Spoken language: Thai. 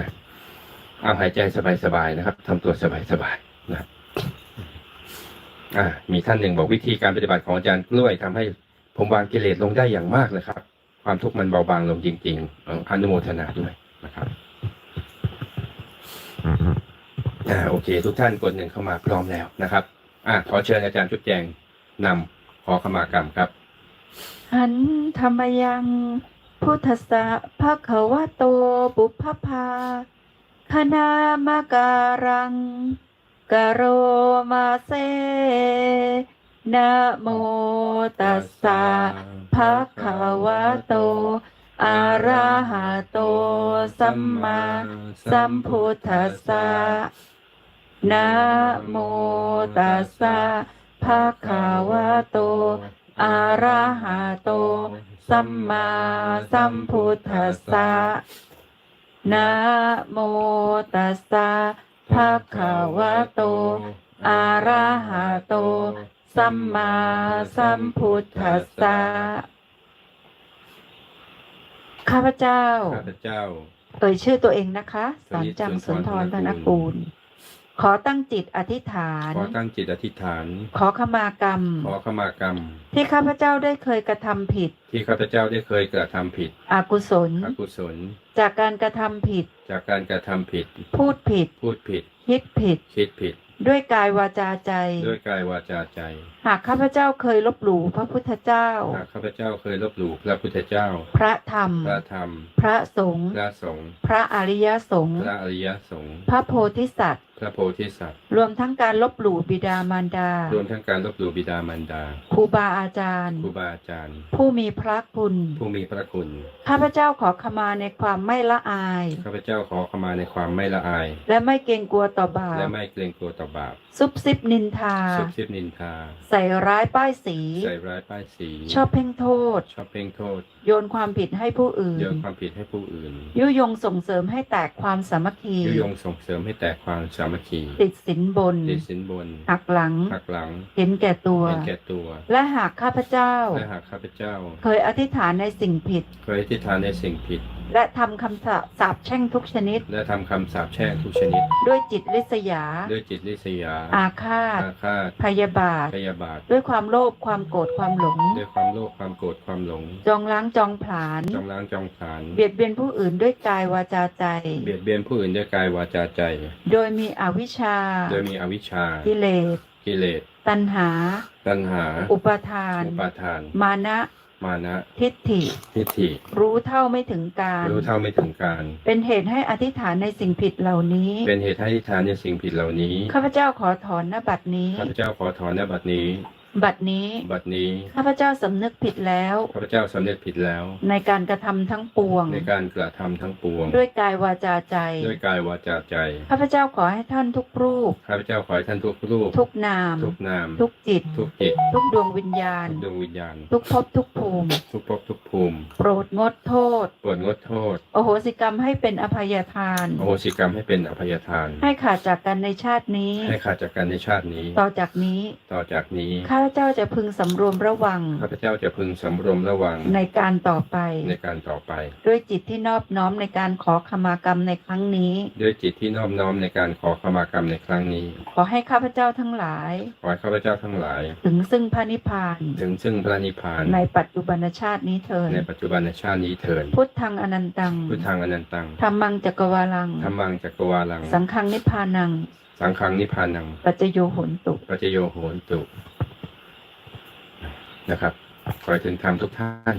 นะเอาหายใจสบายๆนะครับทำตัวสบายๆนะอ่า มีท่านหนึ่งบอกวิธีการปฏิบัติของอาจารย์กล้วยทำให้ผมวางกิเลสลงได้อย่างมากเลยครับ ความทุกข์มันเบาบางลงจริงๆอนุโมทนาด้วยนะครับอ่าโอเค ทุกท่านกดหนึ่งเข้ามาพร้อมแล้วนะครับ อ่าขอเชิญอาจารย์จุดแจงนำขอขมากรรมครับ หันธรรมยัง พุทธสะภะคะวะโตบุพพาคณามการังกโรมาเซนะโมตัสสะภะคะวะโตอะระหะโตสัมมาสัมพุทธัสสะนะโมตัสสะภะคะวะโต อะระหะโต สัมมาสัมพุทธัสสะนะโมตัสสะภะคะวะโตอะระหะโต สัมมาสัมพุทธัสสะข้าพเจ้า ข้าพเจ้า เอ่ยชื่อตัวเองนะคะสสานิรทจังสุสุนนททรรธธนนกูกูลล ขอตั้งจิตอธิษฐาน ขอตั้งจิตอธิษฐาน ขอขมากรรม ขอขมากรรม ที่ข้าพเจ้าได้เคยกระทำผิด ที่ข้าพเจ้าได้เคยกระทำผิด อกุศล อกุศล จากการกระทำผิด จากการกระทำผิด พูดผิด พูดผิด คิดผิด คิดผิด ด้วยกายวาจาใจ ด้วยกายวาจาใจ หากข้าพเจ้าเคยลบหลู่พระพุทธเจ้า หากข้าพเจ้าเคยลบหลู่พระพุทธเจ้า พระธรรม พระธรรม พระสงฆ์ พระสงฆ์ พระอริยสงฆ์ พระอริยสงฆ์ พระโพธิสัตว์พ ระโพธิสัตว์ รวมทั้งการลบหลู่บิดามารดา รวมทั้งการลบหลู่บิดามารดา ครูบาอาจารย์ ครูบาอาจารย์ ผู้มีพระคุณ ผู้มีพระคุณ ข้าพเจ้าขอขมาในความไม่ละอาย ข้าพเจ้าขอขมาในความไม่ละอาย และไม่เกรงกลัวต่อบาและปไม่เกรงกลัวต่อบาป ซุบซิบนินทาสุบซิบนินทา ใส่ร้ายป้ายสี ใส่ร้ายป้ายสี ชอบเพ่งโทษ ชอบเพ่งโทษ โยนความผิดให้ผู้อื่น โยนความผิดให้ผู้อื่น ยุยงส่งเสริมให้แตกความสามัคคี ยุยงส่งเสริมให้แตกความสามัคคีติดสินบนติดสินบนหักหลังหักหลัง เห็นแก่ตัว เห็นแก่ตัว และหากข้าพเจ้า และหากข้าพเจ้า เคยอธิษฐานในสิ่งผิด เคยอธิษฐานในสิ่งผิดและทำคำสาปแช่งทุกชนิด และทำคำสาปแช่งทุกชนิด ด้วยจิตลิษยา ด้วยจิตลิษยา อาฆาตอาฆาตพยาบาทพยาบาท ด้วยความโลภความโกรธความหลง ด้วยความโลภความโกรธความหลง จองล้างจองผลาญจองล้างจองผลาญเบียดเบียนผู้อื่นด้วยกายวาจาใจ เบียดเบียนผู้อื่นด้วยกายวาจาใจ โดยมีอวิชชา โดยมีอวิชชากิเลสกิเลสตัณหา ตัณหา อุปาทาน อุปาทาน มานะ มานะ ทิฏฐิ ทิฏฐิ รู้เท่าไม่ถึงการ รู้เท่าไม่ถึงการ เป็นเหตุให้อธิษฐานในสิ่งผิดเหล่านี้ เป็นเหตุให้อธิษฐานในสิ่งผิดเหล่านี้ ข้าพเจ้าขอถอนนบัดนี้ ข้าพเจ้าขอถอนนบัดนี้ บัดนี้ บัดนี้ ข้าพเจ้าสำนึกผิดแล้ว ข้าพเจ้าสำเร็จผิดแล้ว ในการกระทำทั้งปวง ในการกระทำทั้งปวง ด้วยกายวาจาใจ ด้วยกายวาจาใจ ข้าพเจ้าขอให้ท่านทุกรูป ข้าพเจ้าขอให้ท่านทุกรูป ทุกนาม ทุกนาม ทุกจิต ทุกจิต ทุกดวงวิญญาณทุกดวงวิญญาณ ทุกภพทุกภูมิ ทุกภพทุกภูมิ โปรดงดโทษ โปรดงดโทษ โอโหสิกรรมให้เป็นอภัยทาน โอโหสิกรรมให้เป็นอภัยทาน ให้ขาดจากกันในชาตินี้ ให้ขาดจากกันในชาตินี้ ต่อจากนี้ ต่อจากนี้ข้าพเจ้าจะพึงสำรวมระวัง ข้าพเจ้าจะพึงสำรวมระวังในการต่อไป ในการต่อไป ด้วยจิตที่นอบน้อมในการขอขมากรรมในครั้งนี้ ด้วยจิตที่นอบน้อมในการขอขมากรรมในครั้งนี้ ขอให้ข้าพเจ้าทั้งหลาย ขอให้ข้าพเจ้าทั้งหลาย ถึงซึ่งพระนิพพาน ถึงซึ่งพระนิพพาน ในปัจจุบันชาตินี้เถิดในปัจจุบันชาตินี้เถิดพุทธังอนันตัง พุทธังอนันตังธรรมังจักรวาลังธรรมังจักรวาลัง สังฆังนิพพานัง สังฆังนิพพานัง ปัจจโยโหนตุ ปัจจโยโหนตุ นะครับขอให้ถึงทุกท่าน